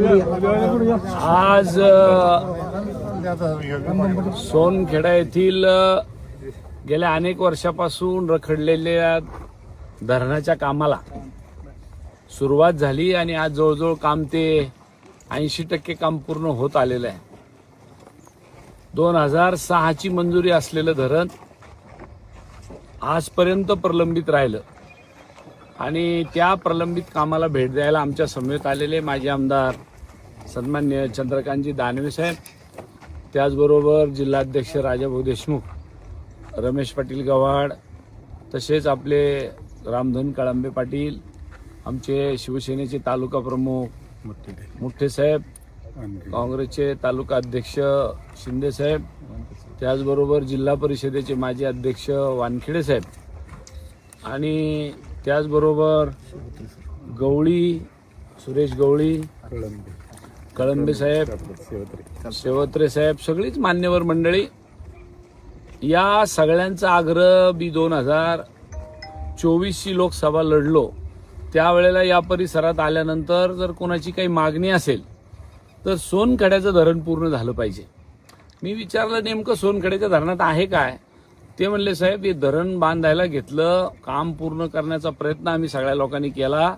आज सोनखेडा येथील गेल्या अनेक वर्षापासून रखडलेल्या धरणाच्या कामाला सुरुवात झाली आणि आज जवळजवळ काम ते ऐंशी टक्के काम पूर्ण होत आलेलं आहे. दोन हजार सहाची मंजुरी असलेलं धरण आजपर्यंत प्रलंबित राहिलं. आणि त्या प्रलंबित कामाला भेट द्यायला आमच्या समेत आलेले माजी आमदार सन्मान्य चंद्रकांतजी दानवे साहेब त्याचबरोबर जिल्हाध्यक्ष राजाभाऊ देशमुख रमेश पाटील गव्हाड तसेच आपले रामधन कळंबे पाटील आमचे शिवसेनेचे तालुका प्रमुख मुठ्ठे साहेब काँग्रेसचे तालुका अध्यक्ष शिंदे साहेब त्याचबरोबर जिल्हा परिषदेचे माजी अध्यक्ष वानखेडे साहेब. आणि त्याचबरोबर गवळी सुरेश गवळी कळंबे साहेब शेवत्रे साहेब सगळीच मान्यवर मंडळी या सगळ्यांचा आग्रह मी दोन हजार चोवीसची लोकसभा लढलो त्यावेळेला या परिसरात आल्यानंतर जर कोणाची काही मागणी असेल तर सोनखड्याचं धरण पूर्ण झालं पाहिजे. मी विचारलं नेमकं सोनखड्याच्या धरणात आहे काय? ते म्हणले साहेब हे धरण बांधायला घेतलं काम पूर्ण करण्याचा प्रयत्न आम्ही सगळ्या लोकांनी केला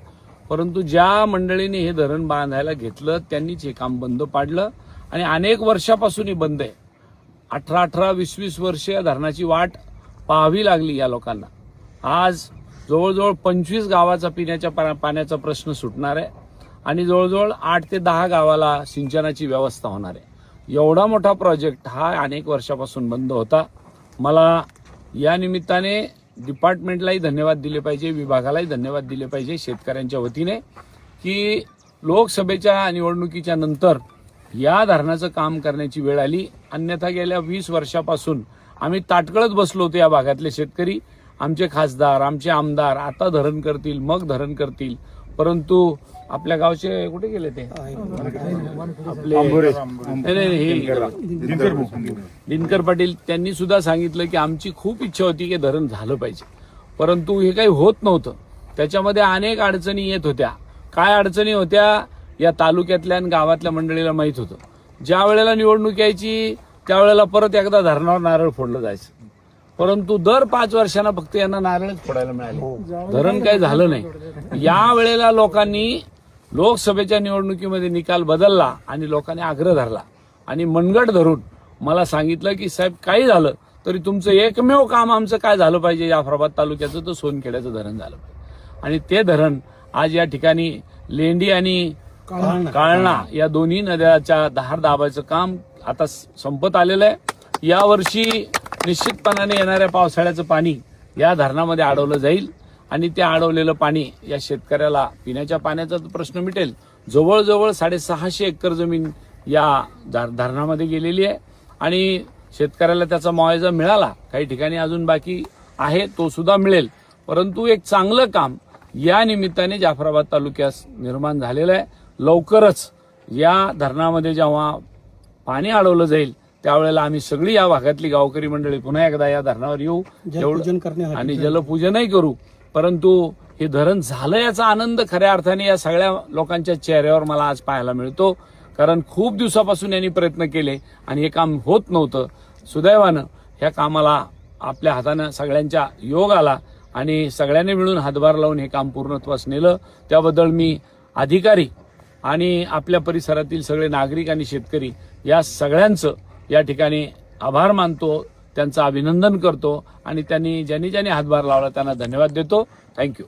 परंतु ज्या मंडळीने हे धरण बांधायला घेतलं त्यांनीच हे काम बंद पाडलं. आणि अनेक वर्षापासून हे बंद आहे. अठरा अठरा वीस वीस वर्ष या धरणाची वाट पाहावी लागली या लोकांना. आज जवळजवळ पंचवीस गावाचा पिण्याच्या पा- पाण्याचा प्रश्न सुटणार आहे. आणि जवळजवळ आठ ते दहा गावाला सिंचनाची व्यवस्था होणार आहे. एवढा मोठा प्रोजेक्ट हा अनेक वर्षापासून बंद होता. मला या निमित्ताने डिपार्टमेंटलाही धन्यवाद दिले पाहिजे विभागालाही धन्यवाद दिले पाहिजे शेतकऱ्यांच्या वतीने की लोकसभेच्या निवडणुकीच्या नंतर या धरणाचं काम करण्याची वेळ आली. अन्यथा गेल्या वीस वर्षापासून आम्ही ताटकळत बसलो होतो या भागातले शेतकरी. आमचे खासदार आमचे आमदार आता धरण करतील मग धरण करतील. परंतु आपल्या गावचे कुठे गेले ते? आपले नाही, नाही, हे दिनकर पाटील त्यांनी सुद्धा सांगितलं की आमची खूप इच्छा होती की धरण झालं पाहिजे. परंतु हे काही होत नव्हतं. त्याच्यामध्ये अनेक अडचणी येत होत्या. काय अडचणी होत्या? या तालुक्यातल्या आणि गावातल्या मंडळीला माहीत होतं. ज्या वेळेला निवडणूक यायची त्यावेळेला परत एकदा धरणावर नारळ फोडलं जायचं. परंतु दर पाच वर्षांना फक्त यांना नारळच फोडायला मिळाले. धरण काही झालं नाही. या वेळेला लोकांनी लोकसभेच्या निवडणुकीमध्ये निकाल बदलला आणि लोकांनी आग्रह धरला. आणि मनगट धरून मला सांगितलं की साहेब काही झालं तरी तुमचं एकमेव काम आमचं काय झालं पाहिजे जाफराबाद तालुक्याचं? तर सोनखेड्याचं धरण झालं पाहिजे. आणि ते धरण आज या ठिकाणी लेंडी आणि काळणा. या दोन्ही नद्याच्या धार दाबाचं काम आता संपत आलेलं आहे. यावर्षी निश्चितपणाने येणाऱ्या पावसाळ्याचं पाणी या धरणामध्ये अडवलं जाईल आणि ते अडवलेलं पाणी या शेतकऱ्याला पिण्याच्या पाण्याचा प्रश्न मिटेल. जवळजवळ साडेसहाशे एकर जमीन या धरणामध्ये गेलेली आहे. आणि शेतकऱ्याला त्याचा मुआवजा मिळाला काही ठिकाणी अजून बाकी आहे तो सुद्धा मिळेल. परंतु एक चांगलं काम या निमित्ताने जाफराबाद तालुक्यास निर्माण झालेलं आहे. लवकरच या धरणामध्ये जेव्हा पाणी अडवलं जाईल त्यावेळेला आम्ही सगळी या भागातली गावकरी मंडळी पुन्हा एकदा या धरणावर येऊ. जलपूजन करण्यासाठी आणि जलपूजनही करू. परंतु हे धरण झालं याचा आनंद खऱ्या अर्थाने या सगळ्या लोकांच्या चेहऱ्यावर मला आज पाहायला मिळतो. कारण खूप दिवसापासून यांनी प्रयत्न केले आणि हे काम होत नव्हतं. सुदैवानं ह्या कामाला आपल्या हातानं सगळ्यांच्या योग आला आणि सगळ्यांनी मिळून हातभार लावून हे काम पूर्णत्वास नेलं. त्याबद्दल मी अधिकारी आणि आपल्या परिसरातील सगळे नागरिक आणि शेतकरी या सगळ्यांचं या ठिकाणी आभार मानतो त्यांचं अभिनंदन करतो आणि त्यांनी ज्यांनी ज्यांनी हातभार लावला त्यांना धन्यवाद देतो. थँक्यू